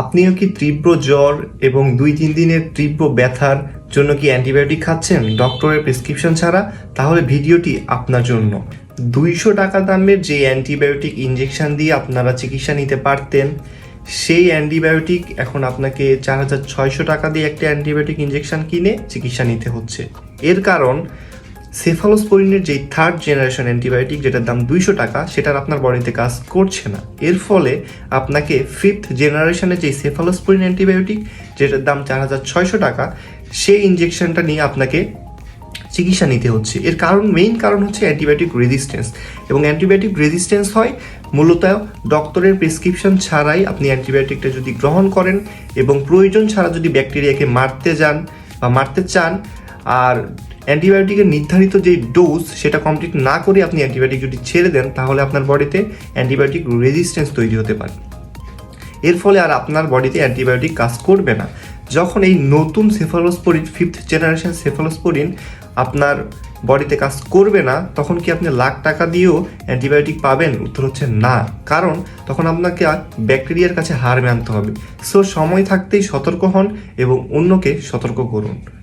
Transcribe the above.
আপনিও কি তীব্র জ্বর এবং দুই তিন দিনের তীব্র ব্যথার জন্য কি অ্যান্টিবায়োটিক খাচ্ছেন? ডক্টরের প্রেসক্রিপশন ছাড়া? তাহলে ভিডিওটি আপনার জন্য। দুইশো টাকা দামের যে অ্যান্টিবায়োটিক ইঞ্জেকশন দিয়ে আপনারা চিকিৎসা নিতে পারতেন, সেই অ্যান্টিবায়োটিক এখন আপনাকে চার হাজার ছয়শো টাকা দিয়ে একটা অ্যান্টিবায়োটিক ইঞ্জেকশন কিনে চিকিৎসা নিতে হচ্ছে। এর কারণ সেফালোস্পোরিনের যে থার্ড জেনারেশন অ্যান্টিবায়োটিক যেটার দাম দুইশো টাকা, সেটার আপনার বডিতে কাজ করছে না। এর ফলে আপনাকে ফিফথ জেনারেশনের যে সেফালোস্পোরিন অ্যান্টিবায়োটিক যেটার দাম চার হাজার ছয়শো টাকা, সেই ইঞ্জেকশনটা নিয়ে আপনাকে চিকিৎসা নিতে হচ্ছে। এর কারণ মেইন কারণ হচ্ছে অ্যান্টিবায়োটিক রেজিস্ট্যান্স এবং অ্যান্টিবায়োটিক রেজিস্ট্যান্স হয় মূলত ডক্টরের প্রেসক্রিপশন ছাড়াই আপনি অ্যান্টিবায়োটিকটা যদি গ্রহণ করেন এবং প্রয়োজন ছাড়া যদি ব্যাকটেরিয়াকে মারতে যান বা মারতে চান আর অ্যান্টিবায়োটিকের নির্ধারিত যে ডোজ সেটা কমপ্লিট না করে আপনি অ্যান্টিবায়োটিক যদি ছেড়ে দেন, তাহলে আপনার বডিতে অ্যান্টিবায়োটিক রেজিস্ট্যান্স তৈরি হতে পারে। এর ফলে আর আপনার বডিতে অ্যান্টিবায়োটিক কাজ করবে না। যখন এই নতুন সেফালোস্পোরিন ফিফথ জেনারেশন সেফালোস্পোরিন আপনার বডিতে কাজ করবে না, তখন কি আপনি লাখ টাকা দিয়েও অ্যান্টিবায়োটিক পাবেন? উত্তর হচ্ছে না। কারণ তখন আপনাকে ব্যাকটেরিয়ার কাছে হার মানতে হবে। সো সময় থাকতেই সতর্ক হন এবং অন্যকে সতর্ক করুন।